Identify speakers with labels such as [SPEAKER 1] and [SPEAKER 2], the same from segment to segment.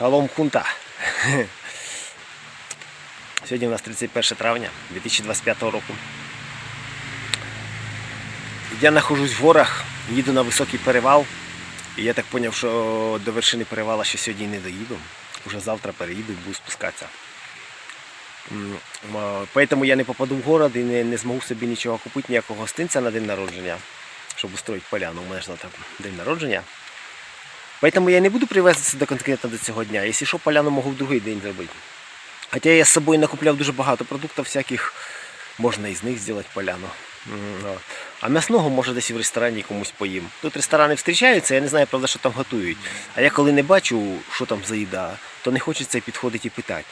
[SPEAKER 1] Шалом хунта. Сьогодні у нас 31 травня 2025 року. Я знаходжусь в горах, їду на високий перевал. І я так зрозумів, що до вершини перевала ще сьогодні не доїду. Уже завтра переїду і буду спускатися. Поэтому я не попаду в город і не, не зможу собі нічого купити, ніякого гостинця на день народження, щоб устроїти поляну. У мене ж завтра день народження. Поэтому я не буду привезти до конкретно до цього дня. Якщо що, поляну можу в другий день зробити. Хоча я з собою накупляв дуже багато продуктів всяких, можна із них зробити поляну. А м'ясного може десь в ресторані комусь поїм. Тут ресторани зустрічаються, я не знаю, правда, що там готують. А я коли не бачу, що там за їда, то не хочеться підходити і питати.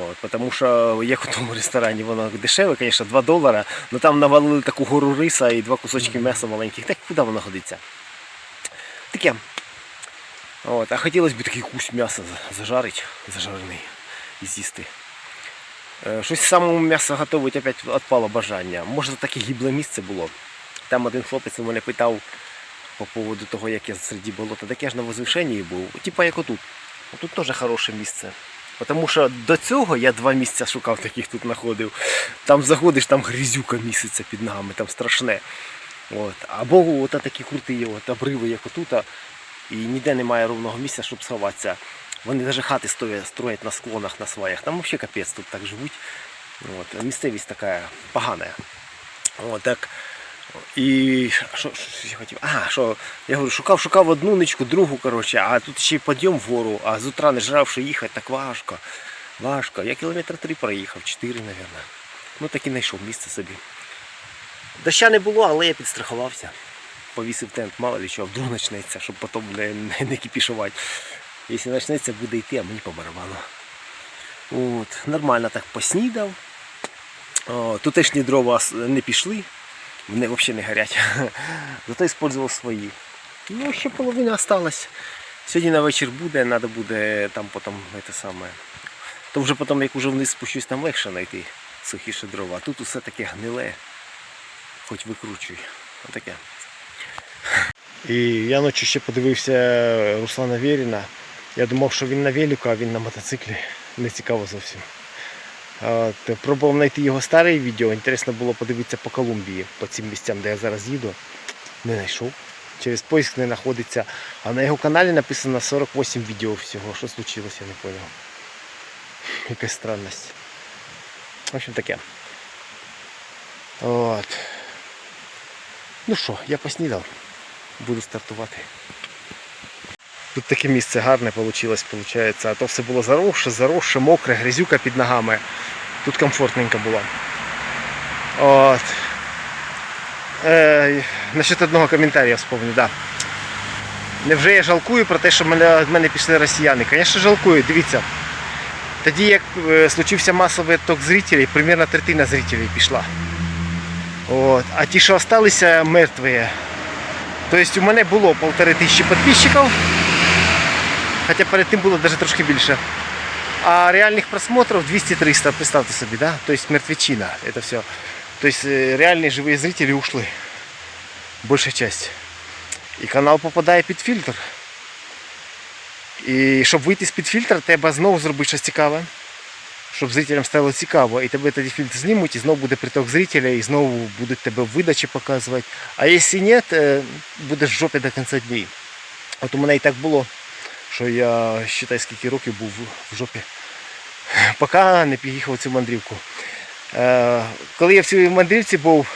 [SPEAKER 1] От, тому що як у тому ресторані воно дешеве, звісно, 2 долара, але там навалили таку гору риса і два кусочки м'яса маленьких. Так куди воно годиться? Таке. От, а хотілося б такий кусь м'яса зажарити, зажарений і з'їсти. Е, Щось самому м'ясо готувати опять відпало бажання. Може таке гібле місце було. Там один хлопець мене питав по поводу того, як я серед болота. Так я ж на возвишенні був. Типа як отут. Тут теж хороше місце. Тому що до цього я два місця шукав, таких тут знаходив. Там заходиш, там грізюка місяця під ногами, там страшне. От. Або от такі круті от, обриви, як отут, і ніде немає ровного місця, щоб сховатися. Вони навіть хати строять на склонах, на сваях. Там взагалі капець тут так живуть. От. Місцевість така погана. От, так. І що, що я хотів? А, що я говорю, шукав, шукав одну ничку, другу, коротше, а тут ще й підйом вгору, а з утра не жравши їхати, так важко. Важко. Я кілометр три проїхав, чотири, мабуть. Ну так і знайшов місце собі. Доща не було, але я підстрахувався. Повісив тент, мало ли що, вдруг почнеться, щоб потім не, не, не кипішувати. Якщо почнеться, буде йти, а мені по барабану. От, нормально так поснідав. О, тутешні дрова не пішли, вони взагалі не горять. Зато використовував свої. Ну, ще половина осталась. Сьогодні на вечір буде, треба буде там потім це саме. То вже потім, як уже вниз спущусь, там легше знайти сухіше дрова. А тут усе таке гниле. Хоч викручуй. Отаке. І я ночі ще подивився Руслана Вєріна. Я думав, що він на велику, а він на мотоциклі. Не цікаво зовсім. От, пробував знайти його старе відео. Інтересно було подивитися по Колумбії, по цим місцям, де я зараз їду. Не знайшов. Через поиск не знаходиться. А на його каналі написано 48 відео всього. Що случилось, я не зрозумів. Якась странність. В общем таке. От. Ну що, я поснідав. Буду стартувати. Тут таке місце гарне вийшло, виходить. А то все було заросше, заросше, мокре, грязюка під ногами. Тут комфортненько було. От. Е, насчет одного коментаря вспомню, да. Невже я жалкую про те, що від мене пішли росіяни? Звісно, жалкую, дивіться. Тоді, як е, случився масовий ток зрителей, примерно третина зрителей пішла. От. А ті, що залишилися мертві, Тобто у мене було полтори тисячі підписчиків, хоча перед тим було навіть трошки більше. А реальних просмотрів 200-300, представте собі, да? Тобто мертвечина, это все. Тобто е, реальні живі зрителі ушли. Большая часть. І канал попадає під фільтр. І щоб вийти з-під фільтра, треба знову зробити щось цікаве. Щоб зрителям стало цікаво. І тебе тоді фільтр знімуть, і знову буде приток зрителя, і знову будуть тебе видачі показувати. А якщо ні, то будеш в жопі до кінця днів. От у мене і так було, що я вважаю, скільки років був в жопі. Поки не поїхав цю мандрівку. Е, Коли я в цій мандрівці був,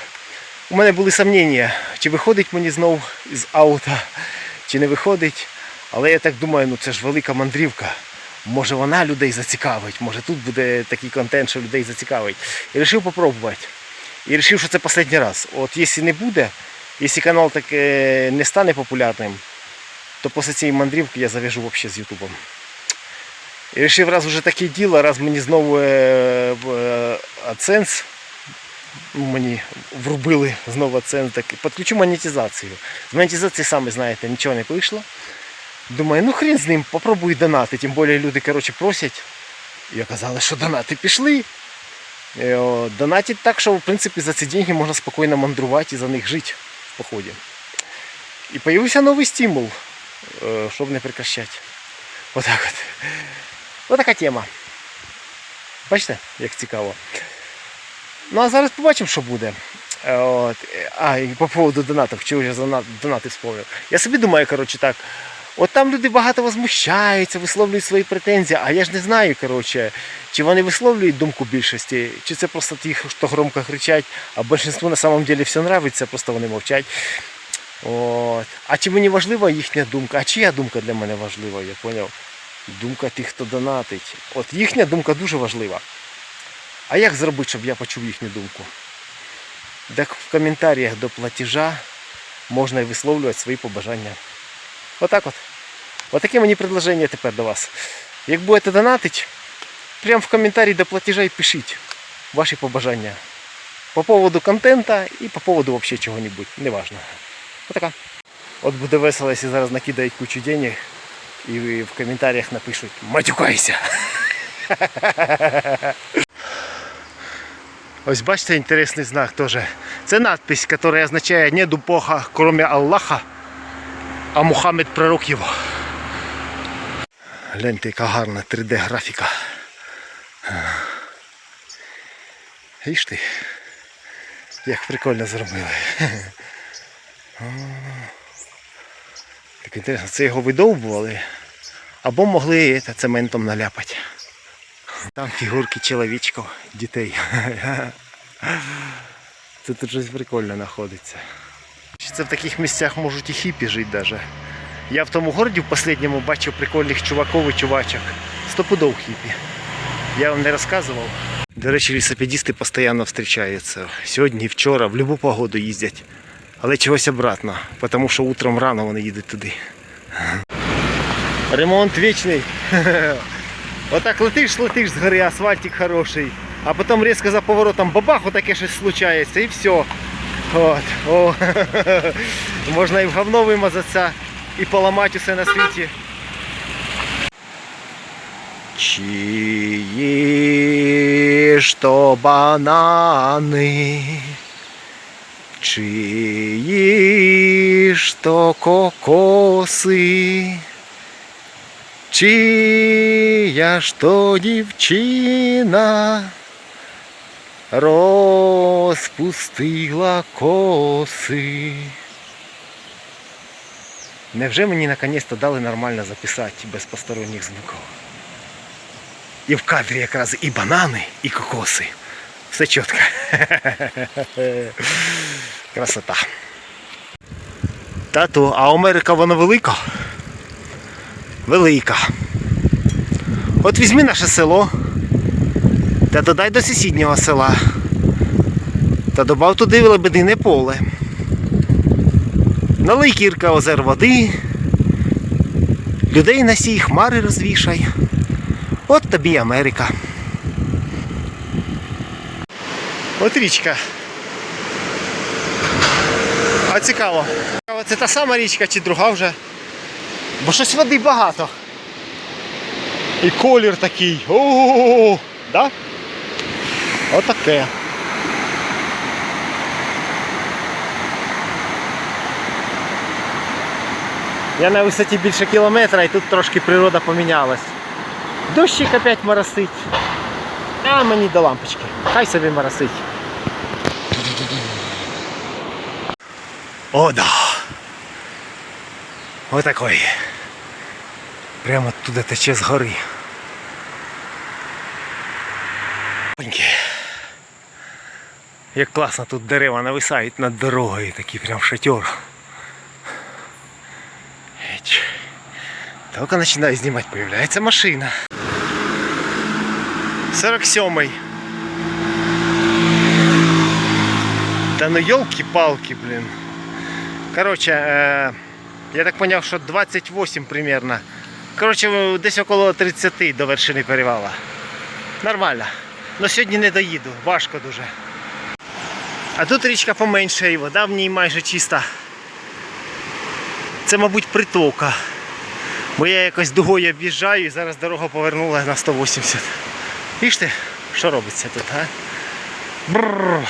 [SPEAKER 1] у мене були сумніння, чи виходить мені знов з аута, чи не виходить. Але я так думаю, ну це ж велика мандрівка. Може вона людей зацікавить, може тут буде такий контент, що людей зацікавить. І вирішив попробувати. І вирішив, що це останній раз. От якщо не буде, якщо канал так е, не стане популярним, то після цієї мандрівки я зав'яжу взагалі з Ютубом. І вирішив, раз вже таке діло, раз мені знову е, е, AdSense, мені врубили знову AdSense, так підключу монетизацію. З монетизації, самі знаєте, нічого не вийшло. Думаю, ну хрен з ним, попробуй донати. Тим більше люди коротше, просять. І оказалось, що донати пішли. І, Донатять так, що в принципі за ці деньги можна спокійно мандрувати і за них жити в поході. І з'явився новий стимул, е, щоб не прекращати. Отак от. Отака тема. Бачите, як цікаво. Ну а зараз побачимо, що буде. Е, От. е, А, і по поводу донатів, чого я донати сповнив. Я собі думаю, коротше, так. От там люди багато возмущаються, висловлюють свої претензії, а я ж не знаю, коротше, чи вони висловлюють думку більшості, чи це просто ті, хто громко кричать, а більшинству на самом деле все нравиться, просто вони мовчать. От. А чи мені важлива їхня думка? А чия думка для мене важлива, я зрозумів? Думка тих, хто донатить. От їхня думка дуже важлива. А як зробити, щоб я почув їхню думку? Так в коментарях до платежа можна і висловлювати свої побажання. Отак от. Отаке мені предложення тепер до вас. Як будете донатити, прямо в коментарі до платежа і пишіть ваші побажання. По поводу контента і по поводу вообще чого-небудь. Неважно. Отака. От буде весело, якщо зараз накидають кучу денег і в коментарях напишуть матюкайся. Ось бачите, інтересний знак теж. Це надпись, яка означає «Нету Бога, кроме Аллаха, а Мухаммед пророк його. Гляньте, яка гарна 3D графіка. Гіш ти, як прикольно зробили. Так інтересно, це його видовбували, або могли це цементом наляпати. Там фігурки чоловічків, дітей. Тут щось прикольно знаходиться. Це в таких місцях можуть і хіпі жити даже. Я в тому городі в останньому бачив прикольних чуваків і чувачок. Стопудов хіпі. Я вам не розказував. До речі, лісопедисти постійно зустрічаються. Сьогодні, вчора, в будь-яку погоду їздять. Але чогось обратно, тому що утром рано вони їдуть туди. Ремонт вічний. Отак летиш, летиш з асфальтик хороший, а потім різко за поворотом бабах, отаке щось случається і все. От, о. Можна і в говно вимазатися, і поламати усе на світі. Чиї ж то банани, чиї ж то кокоси, чия ж то дівчина розпустила коси. Невже мені наконець-то дали нормально записати без посторонніх звуків? І в кадрі якраз і банани, і кокоси. Все чітко. Красота. Тату, а Америка вона велика? Велика. От візьми наше село та додай до сусіднього села. Та добав туди лебедине поле. Налий кірка озер води. Людей на сій хмари розвішай. От тобі Америка. От річка. А цікаво. Цікаво, Це та сама річка чи друга вже? Бо щось води багато. І колір такий. О, да? Отаке. Я на висоті більше кілометра і тут трошки природа помінялась. Дощик опять моросить. А мені до лампочки. Хай собі моросить. О, да. Отакой. Прямо туди тече з гори. Опаньки. Як класно тут дерева нависають над дорогою, такий прям шатер. Только начинаю снимать, появляется машина. 47-й. Да ну елки-палки, блин. Короче, э, я так понял, що 28 примерно. Короче, десь около 30 до вершини перевала. Нормально. Но сьогодні не доїду, важко дуже. А тут річка поменше і вода в ній майже чиста. Це, мабуть, притока. Бо я якось дугою об'їжджаю і зараз дорога повернула на 180. Бачите, що робиться тут, а? Бррр.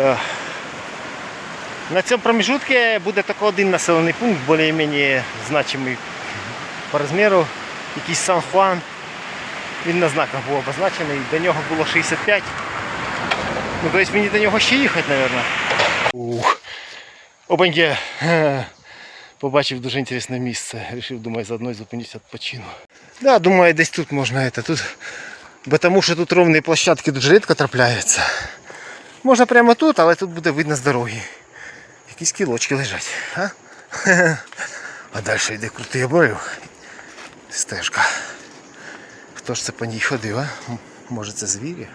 [SPEAKER 1] Е, На цьому проміжутку буде тільки один населений пункт, більш-менш значимий по розміру. якийсь Сан-Хуан. Він на знаках був обозначений, до нього було 65. Ну, тобто мені до нього ще їхати, мабуть. Ух. Опаньке. Ге. Побачив дуже інтересне місце. Рішив, думаю, заодно і зупинюся відпочину. Да, думаю, десь тут можна это, тут. Бо тому що тут ровні площадки дуже рідко трапляються. Можна прямо тут, але тут буде видно з дороги. Якісь кілочки лежать. А, а далі йде крутий обрив. Стежка. Хто ж це по ній ходив, а? Може це звірі?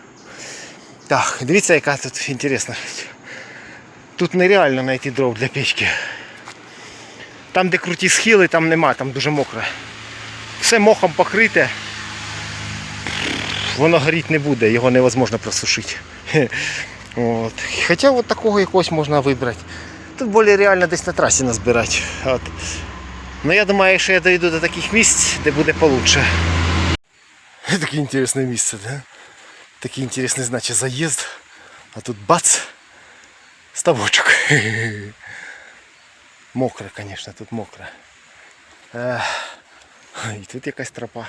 [SPEAKER 1] Так, дивіться, яка тут інтересна. Тут нереально знайти дров для печки. Там, де круті схили, там нема, там дуже мокре. Все мохом покрите. Воно горіти не буде, його невозможно просушити. От. Хоча от такого якогось можна вибрати. Тут більш реально десь на трасі назбирати. От. Ну я думаю, що я дойду до таких місць, де буде получше. Таке інтересне місце, да? Такий інтересний, значить, заїзд. А тут бац! Ставочок. Мокре, звісно, тут мокре. Ех. І тут якась тропа.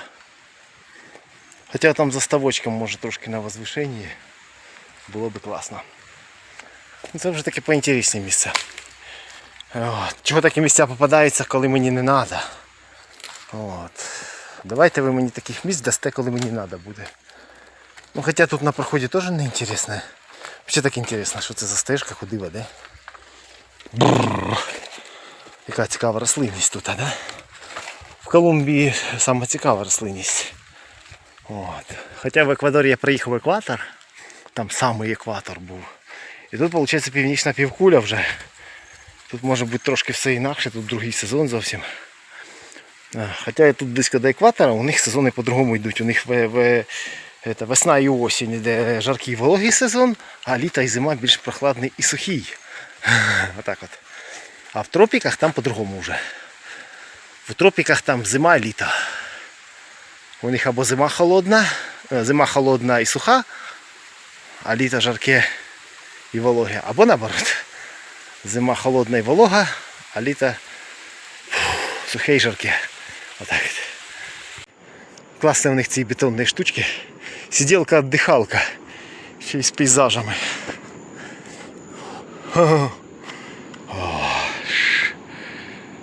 [SPEAKER 1] Хоча там за ставочком може трошки на возвишенні. Було би класно. Ну, Це вже таке поінтересні місце. От. Чого такі місця попадаються, коли мені не треба. Давайте ви мені таких місць дасте, коли мені треба буде. Ну хоча тут на проході теж не інтересно. Взагалі так інтересно, що це за стежка, куди веде. Яка цікава рослинність тут, а, да? В Колумбії саме цікава рослинність. От. Хоча в Еквадорі я приїхав в екватор, там самий екватор був. І тут виходить північна півкуля вже. Тут може бути трошки все інакше, тут другий сезон зовсім. А, Хоча я тут близько до екватора, у них сезони по-другому йдуть. У них в, в, это, весна і осінь йде жаркий вологий сезон, а літо і зима більш прохладний і сухий. Отак от. А в тропіках там по-другому вже. В тропіках там зима і літо. У них або зима холодна, е, зима холодна і суха, а літо жарке і вологе. Або наоборот. Зима холодна і волога, а літо сухе і жарке. Отак. от. Класне у них ці бетонні штучки. Сиделка-отдыхалка. Ще й з пейзажами.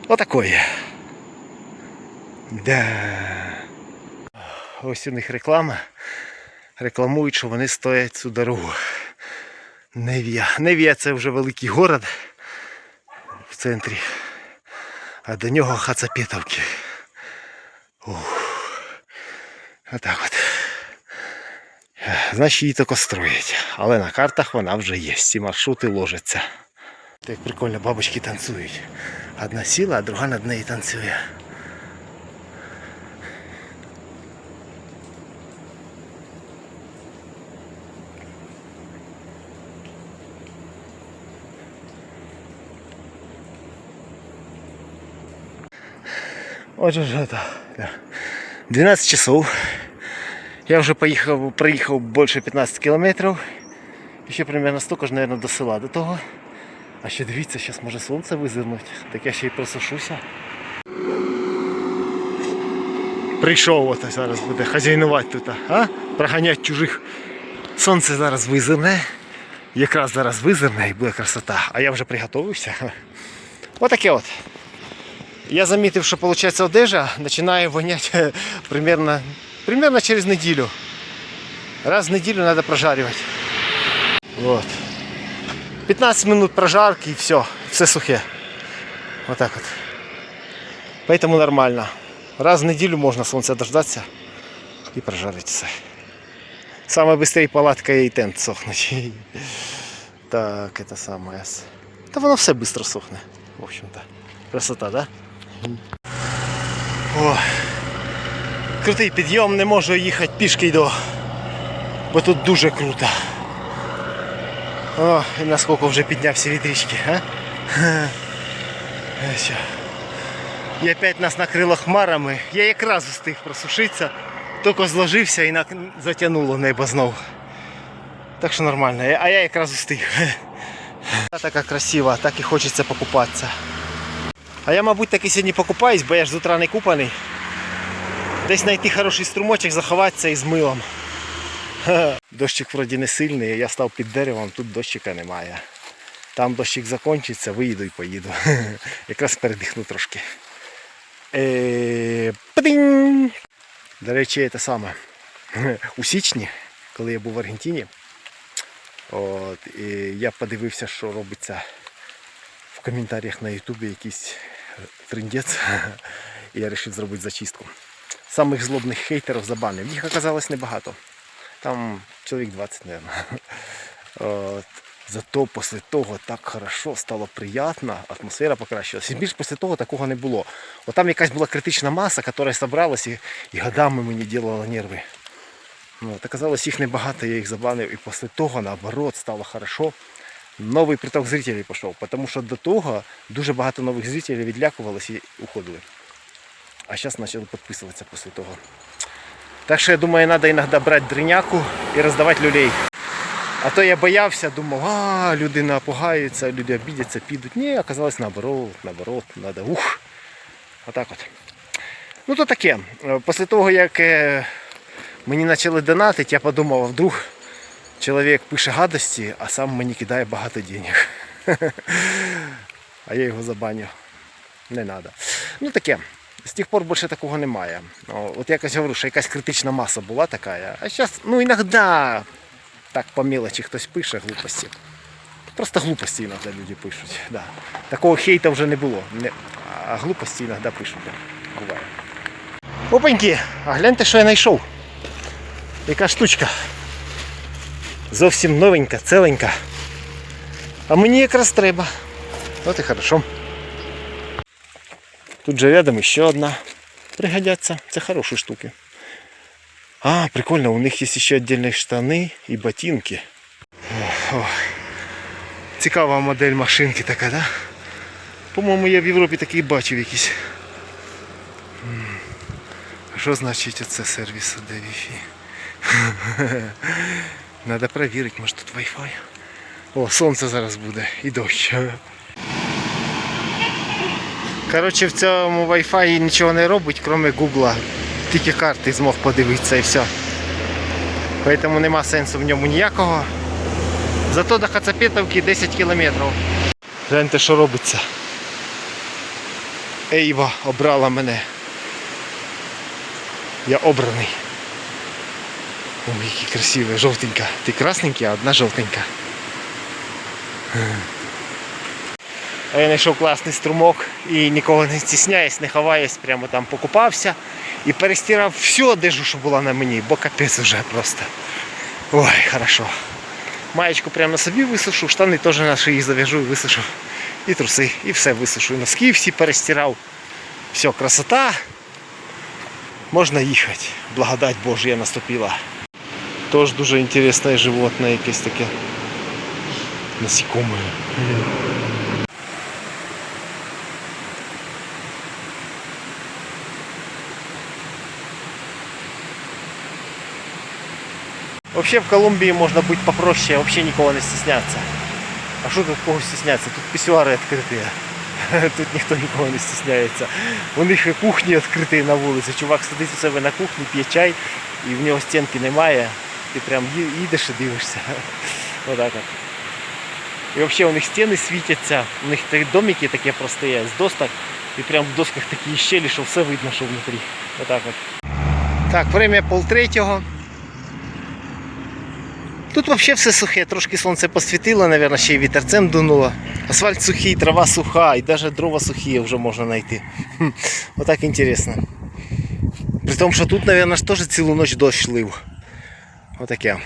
[SPEAKER 1] Отакої. Да. Ось у них реклама. Рекламують, що вони стоять цю дорогу. Невія. Невія це вже великий город в центрі. А до нього Хацапетовки. Ух. Отак от. Значить її тільки строять. Але на картах вона вже є. Ці маршрути ложаться. Так прикольно, бабочки танцюють. Одна сіла, а друга над нею танцює. Отже ж 12 часов. Я вже поїхав, проїхав більше 15 кілометрів. І ще примерно столько ж, наверное, до села до того. А ще дивіться, зараз може сонце визирнуть. Так я ще й просушуся. Прийшов от зараз буде хазяйнувати тут, а? Проганяти чужих. Сонце зараз визирне. Якраз зараз визирне і буде красота. А я вже приготовився. Отаке от. Я замітив, що виходить, одежа починає воняти примерно, примерно через неділю. Раз в неділю треба прожарювати. Вот. 15 минут прожарки і все, все сухе. Вот так вот. Поэтому нормально. Раз в неділю можна сонця дождатися і прожарити все. Саме быстрее палатка і тент сохнуть. Так, это самое. Та воно все швидко сохне. В общем-то. Красота, да? О, крутий підйом, не можу їхати пішки йду, бо тут дуже круто. О, і наскільки вже піднявся від річки, а? Ось. І опять нас накрило хмарами. Я якраз встиг просушитися, тільки зложився і затягнуло небо знов. Так що нормально, а я якраз встиг. Така красива, так і хочеться покупатися. А я, мабуть, таки сьогодні покупаюсь, бо я ж з утра не купаний. Десь знайти хороший струмочок, заховатися із милом. Дощик вроді не сильний, я став під деревом, тут дощика немає. Там дощик закінчиться, виїду і поїду. Якраз передихну трошки. Е! До речі, те саме. У січні, коли я був в Аргентині, от, і я подивився, що робиться в коментарях на Ютубі якийсь трендець. І я вирішив зробити зачистку. Самих злобних хейтерів забанив. Їх оказалось небагато. Там чоловік 20, мабуть. Зато після того так хорошо, стало приємно, атмосфера покращилася. І більш після того такого не було. От там якась була критична маса, яка зібралась і, і годами мені робила нерви. Ну, от, оказалось, їх небагато, я їх забанив. І після того, наоборот, стало хорошо. Новий приток зрителей пішов, тому що до того дуже багато нових зрителей відлякувалися і уходили. А зараз почали підписуватися після того. Так що я думаю, треба іноді брати дриняку і роздавати люлей. А то я боявся, думав, а люди напугаються, люди обідяться, підуть. Ні, оказалось наоборот, наоборот, треба ух. Отак от. Ну то таке. Після того, як е, мені почали донатити, я подумав, а вдруг чоловік пише гадості, а сам мені кидає багато денег. А я його забаню. Не треба. Ну таке. З тих пор більше такого немає. От якось говорю, що якась критична маса була така. А зараз, ну іноді так по мелочі хтось пише глупості. Просто глупості іноді люди пишуть. Да. Такого хейта вже не було. Не- А глупості іноді пишуть. Буває. Опаньки, а гляньте, що я знайшов. Яка штучка. Зовсім новенька, целенька. А мені якраз треба. От і хорошо. Тут же рядом ще одна. Пригодяться. Це хороші штуки. А, прикольно, у них є ще віддільні штани і ботинки. О, о. Цікава модель машинки така, да? По-моєму, я в Європі такий бачив якийсь. Що значить оце сервіс де Wi-Fi? Надо перевірити, може тут Wi-Fi. О, сонце зараз буде і дощ. Коротше, в цьому Wi-Fi нічого не робить, крім Гугла. Тільки карти змог подивитися і все. Поэтому нема сенсу в ньому ніякого. Зато до Хацапетовки 10 кілометрів. Гляньте, що робиться. Ейва обрала мене. Я обраний. Ой, який красивий, жовтенька. Ти красненький, а одна жовтенька. Я знайшов класний струмок і нікого не стісняюсь, не ховаюсь, прямо там покупався і перестирав всю одежу, що була на мені, бо капець вже просто. Ой, хорошо. Маєчку прямо на собі висушу, штани теж на шиї зав'яжу і висушу. І труси, і все висушу. І носки всі перестирав. Все, красота. Можна їхати. Благодать Божія наступила. Тож дуже інтересне животне якесь таке. Насікоме. Вообще в Колумбии можно быть попроще, вообще никого не стесняться. А що тут кого стесняться? Тут пісюари відкриті. Тут ніхто нікого не стесняється. У них і кухні відкриті на вулиці. Чувак сидить у себе на кухні, п'є чай, і в нього стінки немає. Ти прям їдеш і дивишся. Отак от. І взагалі у них стіни світяться, у них домики такі прості з досток, і прям в досках такі щелі, що все видно, що внутрі. Отак от. Так, время полтретього. Тут взагалі все сухе, трошки сонце посвітило, мабуть, ще й вітерцем дунуло. Асфальт сухий, трава суха, і навіть дрова сухі вже можна знайти. Отак інтересно. При тому, що тут, мабуть, теж цілу ніч дощ лив. Отаке.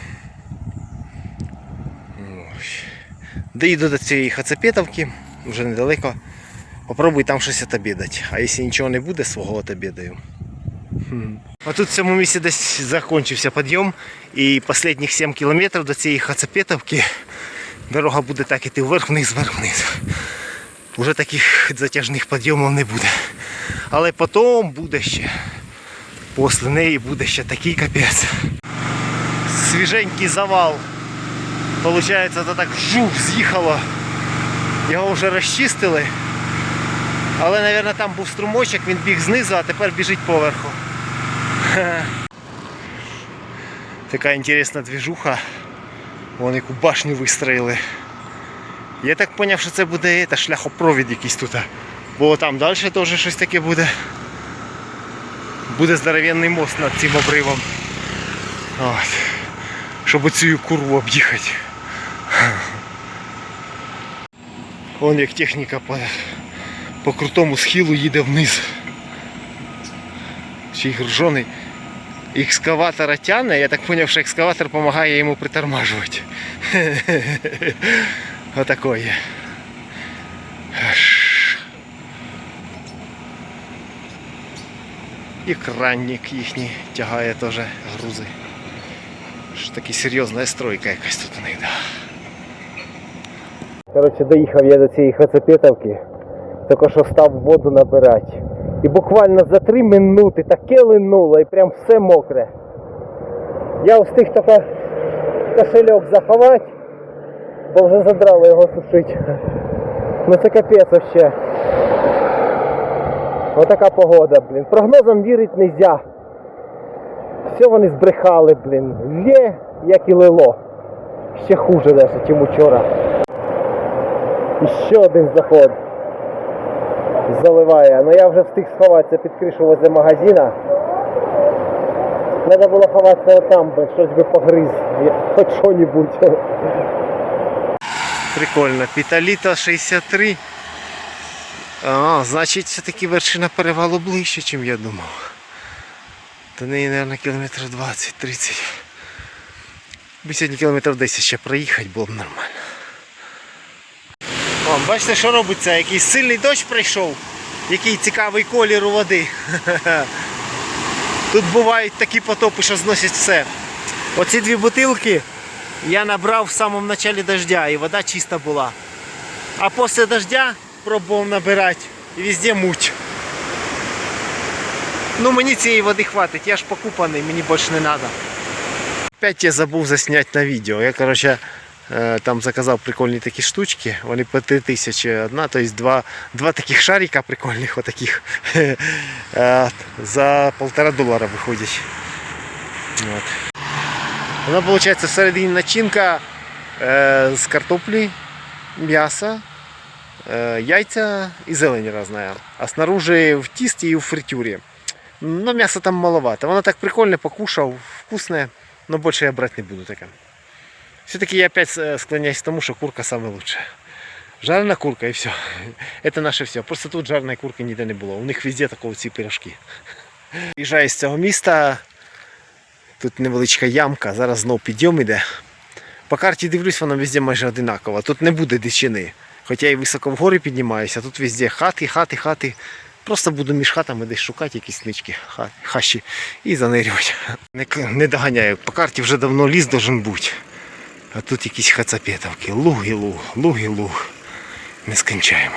[SPEAKER 1] Доїду до цієї Хацапетовки, вже недалеко. Попробую там щось отобідати. А якщо нічого не буде, свого отобідаю. А тут в цьому місці десь закінчився підйом і останніх 7 кілометрів до цієї Хацапетовки дорога буде так іти вверх-вниз, вверх-вниз. Уже таких затяжних підйомів не буде. Але потім буде ще. Після неї буде ще такий капець. Свіженький завал. Получається, це так жух з'їхало. Його вже розчистили. Але, мабуть, там був струмочок, він біг знизу, а тепер біжить поверху. Така інтересна двіжуха. Вон яку башню вистроїли. Я так зрозумів, що це буде це, шляхопровід якийсь тут. Бо там далі теж щось таке буде. Буде здоровенний мост над цим обривом. От. Щоб оцю курву об'їхати. Вон як техніка по, по крутому схилу їде вниз. Ще й. Екскаватора тягне, я так зрозумів, що екскаватор допомагає йому притормажувати. Отакої. І кранник їхній тягає теж грузи. Що таки серйозна стройка якась тут у них. Да. Коротше, доїхав я до цієї хацепетовки, тільки що став воду набирати. І буквально за три минути таке линуло і прям все мокре. Я встиг тільки кошельок заховати, бо вже задрало його сушити. Ну це капець вообще. Отака погода, блін. Прогнозам вірити не можна. Все вони збрехали, блін. Лє, як і лило. Ще хуже навіть, ніж вчора. І ще один заход. Заливає. Ну я вже встиг сховатися під кришу возле магазина. Треба було ховатися там, бо щось би погриз. Хоч що-небудь. Прикольно. Піталіта 63. А, значить, все-таки вершина перевалу ближче, ніж я думав. До неї, мабуть, кілометрів 20-30. Би сьогодні кілометрів 10 ще проїхати було б нормально. О, бачите, що робиться? Якийсь сильний дощ прийшов, який цікавий колір у води. Тут бувають такі потопи, що зносять все. Оці дві бутилки я набрав в самому началі дождя і вода чиста була. А після дождя пробував набирати і везде муть. Ну мені цієї води хватить, я ж покупаний, мені більше не треба. Опять я забув засняти на відео. Я, короче, там заказав прикольні такі штучки. Вони по 3000 одна, тобто два, два таких шарика прикольних отаких. Е, За полтора долара виходять. От. Вона виходить всередині начинка е, з картоплі, м'яса, е, яйця і зелень різна. А снаружи в тісті і в фритюрі. Ну, м'яса там маловато. Воно так прикольно покушав, вкусне, но більше я брати не буду таке. Все-таки я опять э, склоняюсь к тому, что курка самая лучшая. Жарена курка и все. Это наше все. Просто тут жареної курки ніде не було. У них везде такого ці пирожки. Їжджаю з цього міста. Тут невеличка ямка, зараз знов підйом іде. По карті дивлюсь, воно везде майже одинаково. Тут не буде дичини. Хоча я і високо вгорі піднімаюся, тут везде хати, хати, хати. Просто буду між хатами десь шукати якісь нички, ха- хащі і занирювати. Не, не доганяю. По карті вже давно ліс должен бути. А тут якісь хацапетовки. Луг і луг, луг і луг. Не скінчаємо.